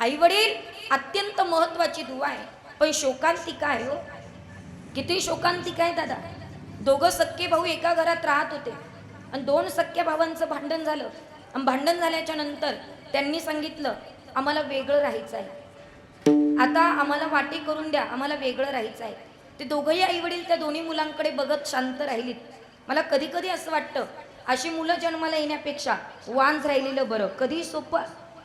आई वडील अत्यंत महत्वाची दुवा आहे. पण शोकांतिका आहे हो. किती शोकांतिका आहे दादा. दोघं सख्खे भाऊ एका घरात राहत होते. आणि दोन सख्या भावांचं भांडण झालं. आणि भांडण झाल्याच्यानंतर त्यांनी सांगितलं आम्हाला वेगळं राहायचं आहे. आता आम्हाला वाटी करून द्या. आम्हाला वेगळं राहायचं आहे. ते दोघंही आई वडील त्या दोन्ही मुलांकडे बघत शांत राहिलीत. मला कधी कधी असं वाटतं अशी मुलं जन्माला येण्यापेक्षा वांज राहिलेलं बरं. कधी सोपं.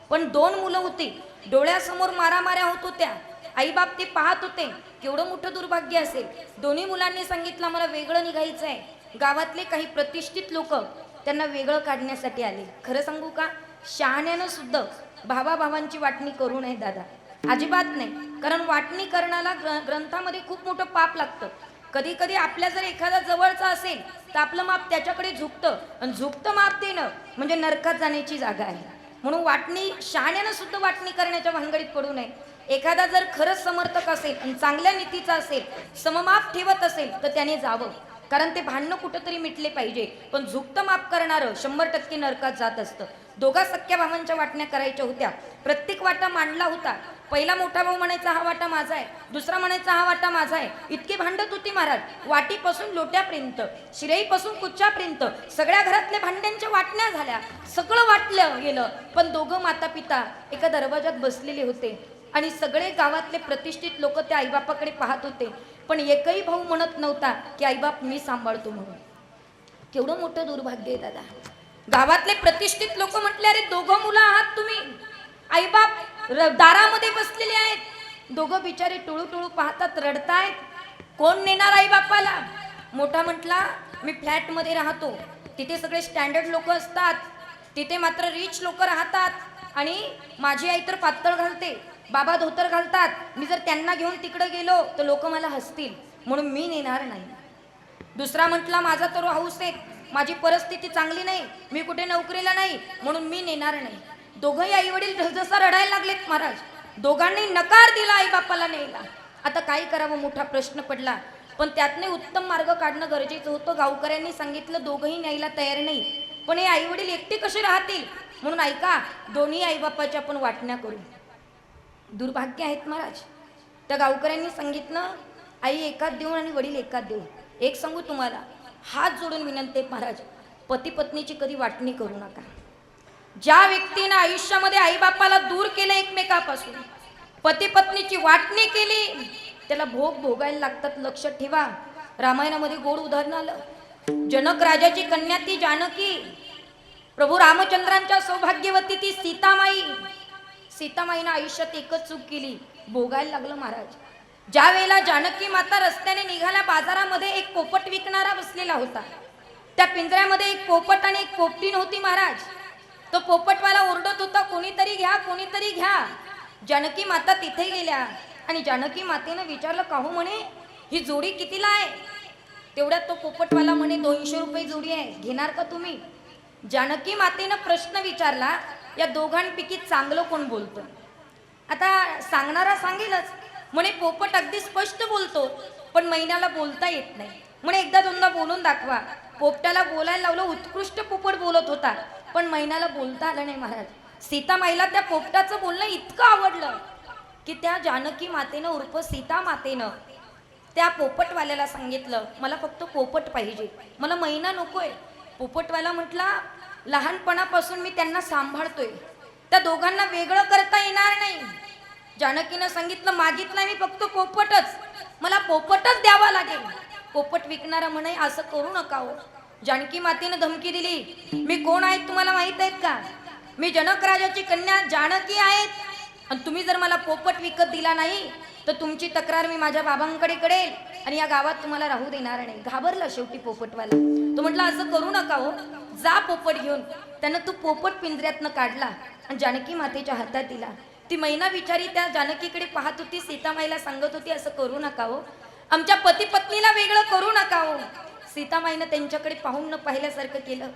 पण दोन मुलं होती. डोळ्यासमोर मारामाऱ्या होत होत्या. आईबाप ते पाहत होते केवढं मोठं दुर्भाग्य असेल. दोन्ही मुलांनी सांगितलं मला वेगळं निघायचं आहे गावातले काही प्रतिष्ठित लोक त्यांना वेगळं काढण्यासाठी आले. खरं सांगू का? शहाण्यानं सुद्धा भावा भावांची वाटणी करू नये दादा. अजिबात नाही. कारण वाटणी करण्याला ग्र- ग्रंथामध्ये खूप मोठं पाप लागतं. कधी कधी आपल्या जर एखादा जवळचा असेल तर आपलं माप त्याच्याकडे झुकतं. आणि झुकतं माप देणं म्हणजे नरकात जाण्याची जागा आहे. म्हणून वाटणी शहाण्यानं सुद्धा वाटणी करण्याच्या भानगडीत पडू नये. एखादा जर खरंच समर्थक असेल आणि चांगल्या नीतीचा असेल सममाप ठेवत असेल तर त्याने जावं. कारण ते भांडणं कुठंतरी मिटले पाहिजे. पण झुकतं माफ करणारं शंभर टक्के नरकात जात असतं. दोघा सख्या भावांच्या वाटण्या करायच्या होत्या. प्रत्येक वाटा मांडला होता. पहिला मोठा भाऊ म्हणायचा हा वाटा माझा आहे. दुसरा म्हणायचा हा वाटा माझा आहे. इतकी भांडत होती महाराज. वाटीपासून लोट्यापर्यंत शिराईपासून कुच्च्यापर्यंत सगळ्या घरातल्या भांड्यांच्या वाटण्या झाल्या. सगळं वाटलं गेलं. पण दोघं माता पिता एका दरवाजात बसलेले होते. आणि सगळे गावातले प्रतिष्ठित लोक त्या आईबापाकडे पाहत होते. पण एकही भाऊ म्हणत नव्हता की आईबाप मी सांभाळतो म्हणून. केवढं मोठं दुर्भाग्य आहे दादा. गावातले प्रतिष्ठित लोक म्हटले अरे दोघं मुलं आहात तुम्ही. आईबाप र- दारामध्ये बसलेले आहेत. दोघं बिचारे टुळू टुळू पाहतात रडतायत. कोण नेणार आई बापाला मोठा म्हटला मी फ्लॅटमध्ये राहतो. तिथे सगळे स्टँडर्ड लोक असतात. तिथे मात्र रिच लोक राहतात. आणि माझी आई तर पातळ घालते. बाबा धोतर घालतात. मी जर त्यांना घेऊन तिकडे गेलो तर लोक मला हसतील. म्हणून मी नेणार नाही. दुसरा म्हटला माझा तर हाऊस आहे. माझी परिस्थिती चांगली नाही. मी कुठे नोकरीला नाही. म्हणून मी नेणार नाही. दोघंही आई वडील जसा रडायला लागलेत महाराज. दोघांनी नकार दिला आई बापाला न्यायला. आता काय करावं मोठा प्रश्न पडला. पण त्यातने उत्तम मार्ग काढणं गरजेचं होतं. गावकऱ्यांनी सांगितलं दोघंही न्यायला तयार नाही. पण हे आई वडील एकटे कसे राहतील? म्हणून ऐका दोन्ही आईबापाच्या आपण वाटण्या करू. दुर्भाग्य आहेत महाराज. त्या गावकऱ्यांनी सांगितलं आई एकात देऊन आणि वडील एकात देऊन. एक सांगू तुम्हाला हात जोडून विनंती आहे, महाराज पती पत्नीची कधी वाटणी करू नका. ज्या व्यक्तीनं आयुष्यामध्ये आईबापाला दूर केलं एकमेकापासून पती पत्नीची वाटणी केली त्याला भोग भोगायला लागतात लक्ष ठेवा. रामायणामध्ये गोड उदाहरण आलं. जनक राजाची कन्या ती जानकी प्रभू रामचंद्रांच्या सौभाग्यवती ती सीतामाई. सीतामाईनं आयुष्यात एकच चूक केली भोगायला लागलं महाराज. ज्या वेळेला जानकी माता रस्त्याने निघाल्या बाजारामध्ये एक पोपट विकणारा बसलेला होता. त्या पिंजऱ्यामध्ये एक पोपट आणि एक पोपटी नव्हती महाराज. तो पोपटवाला ओरडत होता कोणीतरी घ्या कोणीतरी घ्या. जानकी माता तिथे गेल्या आणि जानकी मातेनं विचारलं काहू म्हणे ही जोडी कितीला आहे? तेवढ्यात तो पोपटवाला म्हणे दोनशे रुपये जोडी आहे घेणार का तुम्ही? जानकी मातेनं प्रश्न विचारला या दोघांपैकी चांगलं कोण बोलतं? आता सांगणारा सांगेलच. म्हणे पोपट अगदी स्पष्ट बोलतो पण महिन्याला बोलता येत नाही. म्हणे एकदा दोनदा बोलून दाखवा. पोपट्याला बोलायला लावलं उत्कृष्ट पोपट बोलत होता पण महिन्याला बोलता आलं नाही महाराज. सीतामाईला त्या पोपटाचं बोलणं इतकं आवडलं की त्या जानकी मातेनं उर्फ सीता मातेनं त्या पोपटवाल्याला सांगितलं मला फक्त पोपट पाहिजे. मला महिना नकोय. पोपटवाला म्हटला लहानपणापासून मी त्यांना सांभाळतोय. त्या दोघांना वेगळं करता येणार नाही. जानकीनं सांगितलं मागितलं मी फक्त पोपटच. मला पोपटच द्यावा लागेल. पोपट विकणारा म्हणे असं करू नका हो. जानकी मातेनं धमकी दिली मी कोण आहेत तुम्हाला माहीत आहेत का? मी जनक राजाची कन्या जानकी आहेत. आणि तुम्ही जर मला पोपट विकत दिला नाही तर तुमची तक्रार मी माझ्या बाबांकडे करेल आणि या गावात तुम्हाला राहू देणार नाही. घाबरला शेवटी पोपटवाला. तो म्हटला असं करू नका हो. जा पोपट घेऊन. त्यानं तो पोपट पिंजऱ्यातनं काढला आणि जानकी मातेच्या हातात दिला. ती महिना विचारी त्या जानकीकडे पाहत होती सीतामाईला सांगत होती असं करू नका हो. आमच्या पती पत्नीला वेगळं करू नका हो. सीतामाईनं त्यांच्याकडे पाहून न पाहिल्यासारखं केलं.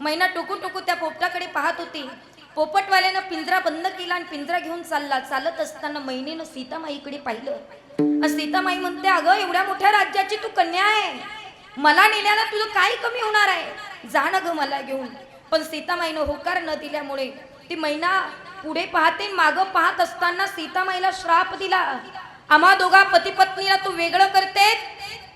मैना टोकू टोकू त्या पोपटाकडे पाहत होती. पोपटवाल्यानं पिंजरा बंद केला आणि पिंजरा घेऊन चालला. चालत असताना महिनेनं सीतामाईकडे पाहिलं. सीतामाई म्हणते अगं एवढ्या मोठ्या राज्याची तू कन्या आहे. मला नेल्याला तुझं काय कमी होणार आहे? जा ना ग मला घेऊन. पण सीतामाईनं होकार न दिल्यामुळे ती महिना पुढे पाहते माग पाहत असताना सीतामाईला श्राप दिला. आम्हा दोघा पती पत्नीला तू वेगळं करते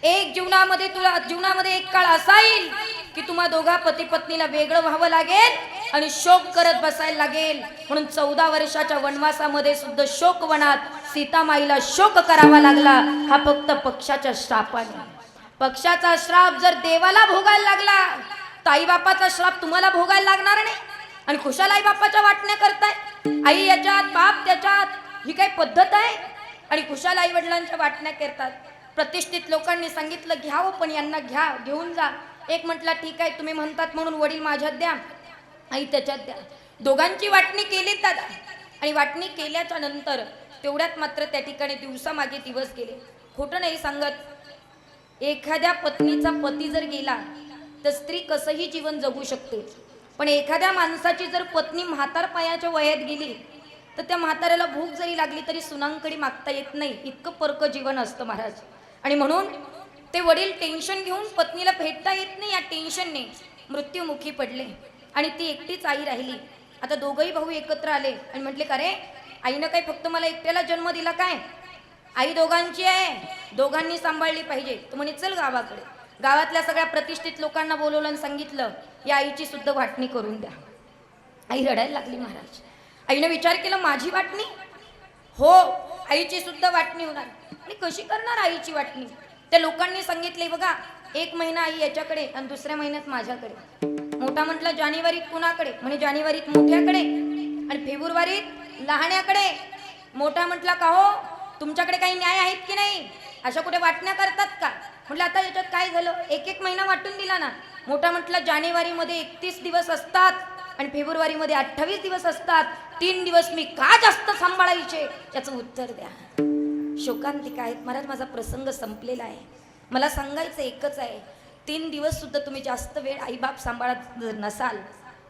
एक जीवनामध्ये तुला जीवनामध्ये एक काळ असा येईल की तुम्हा दोघा पती पत्नीला वेगळं व्हावं लागेल? आणि शोक करत बसायला लागेल. म्हणून चौदा वर्षाच्या वनवासामध्ये सुद्धा शोक वनात सीतामाईला शोक करावा लागला. हा फक्त पक्षाच्या श्रापाने. पक्षाचा श्राप जर देवाला भोगायला लागला तर आई बापाचा श्राप तुम्हाला भोगायला लागणार नाही. आणि खुशाल आई बापाच्या वाटण्या करताय. आई याच्यात बाप त्याच्यात ही काही पद्धत आहे? आणि खुशाल आई वडिलांच्या वाटण्या करतात. प्रतिष्ठित लोकांनी सांगितलं घ्यावं हो, पण यांना घ्या घेऊन जा. एक म्हटला ठीक आहे तुम्ही म्हणतात म्हणून वडील माझ्यात द्या. आई त्याच्यात द्या दोघांची वाटणी केली दादा आणि वाटणी केल्याच्यानंतर तेवढ्यात मात्र त्या ठिकाणी दिवसामागे दिवस गेले. खोटं नाही सांगत. एखाद्या पत्नीचा पती जर गेला तर स्त्री कसंही जीवन जगू शकते. पण एखाद्या माणसाची जर पत्नी म्हातार पायाच्या वयात गेली तर त्या म्हाताऱ्याला भूक जरी लागली तरी सुनांकडे मागता येत नाही. इतकं परक जीवन असतं महाराज. आणि म्हणून ते वडील टेन्शन घेऊन पत्नीला भेटता येत नाही या टेन्शनने मृत्यूमुखी पडले. आणि ती एकटीच आई राहिली. आता दोघंही भाऊ एकत्र आले आणि म्हटले का रे आईनं काय फक्त मला एकट्याला जन्म दिला काय? आई दोघांची आहे. दोघांनी सांभाळली पाहिजे. तू म्हणे चल गावाकडे. गावातल्या सगळ्या प्रतिष्ठित लोकांना बोलवलं आणि सांगितलं या आईची सुद्धा वाटणी करून द्या. आई रडायला लागली महाराज. आईनं विचार केला माझी वाटणी? हो आईची सुद्धा वाटणी होणार. आणि कशी करणार आईची वाटणी? त्या लोकांनी सांगितले बघा एक महिना आई याच्याकडे आणि दुसऱ्या महिन्यात माझ्याकडे. मोठा म्हटलं जानेवारीत कुणाकडे? म्हणे जानेवारीत मोठ्याकडे. आणि फेब्रुवारीत लहाण्याकडे मोठा म्हटला का हो? तुमच्याकडे काही न्याय आहेत की नाही? अशा कुठे वाटण्या करतात का? म्हटलं आता याच्यात काय झालं? एक एक महिना वाटून दिला ना. मोठा म्हटलं जानेवारीमध्ये एकतीस दिवस असतात आणि फेब्रुवारीमध्ये अठ्ठावीस दिवस असतात. तीन दिवस मी का जास्त सांभाळायचे? याचं उत्तर द्या. शोकांतिका आहेत. महाराज माझा प्रसंग संपलेला आहे. मला सांगायचं एकच आहे. तीन दिवससुद्धा तुम्ही जास्त वेळ आईबाप सांभाळत जर नसाल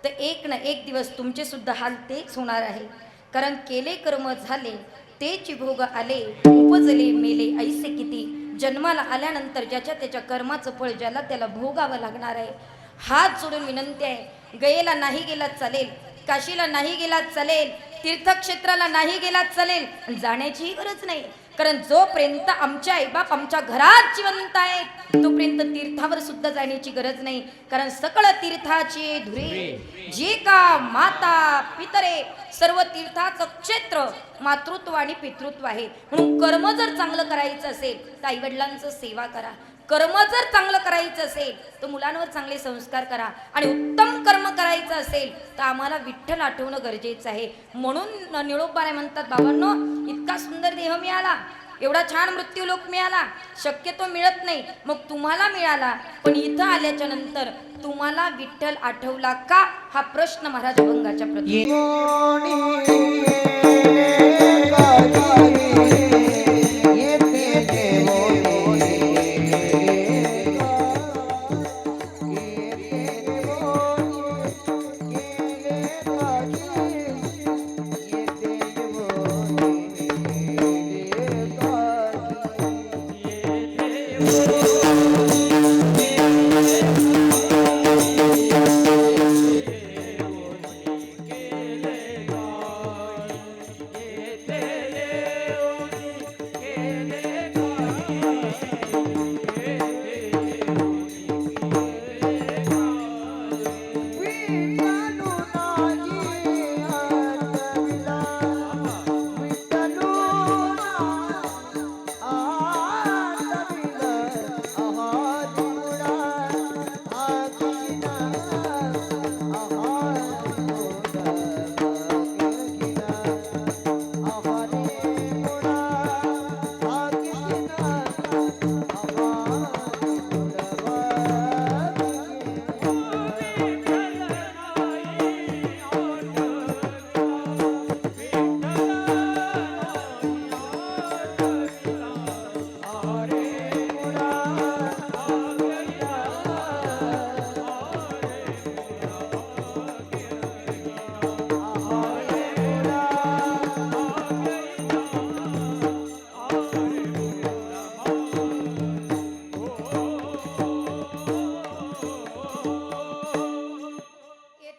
तर एक ना एक दिवस तुमचेसुद्धा हाल तेच होणार आहे. कारण केले कर्म झाले तेची भोग आले उपजले मेले ऐसे किती. जन्माला आल्यानंतर ज्याच्या त्याच्या कर्माचं फळ ज्याला त्याला भोगावं लागणार आहे हात जोडून विनंती आहे गयेला नाही गेला चालेल काशीला नाही गेला चालेल तीर्थक्षेत्राला नाही गेला चालेल जाण्याचीही गरज नाही. कारण जोपर्यंत आमचे आईबाप आमच्या घरात जिवंत आहे तोपर्यंत तीर्थावर सुद्धा जाण्याची गरज नाही. कारण सकळ तीर्थाचे धुरे जे का माता पितरे सर्व तीर्थाचं क्षेत्र मातृत्व आणि पितृत्व आहे. म्हणून कर्म जर चांगलं करायचं असेल तर आईवडिलांचं सेवा करा. कर्म जर चांगलं करायचं असेल तर मुलांवर चांगले संस्कार करा. आणि उत्तम कर्म करायचं असेल तर आम्हाला विठ्ठल आठवणं गरजेचं आहे. म्हणून निळोबारे म्हणतात बाबांनो इतका सुंदर देह मिळाला. एवढा छान मृत्यू लोक मिळाला. शक्यतो मिळत नाही. मग तुम्हाला मिळाला. पण इथं आल्याच्यानंतर तुम्हाला विठ्ठल आठवला का? हा प्रश्न महाराज अभंगाच्या प्रती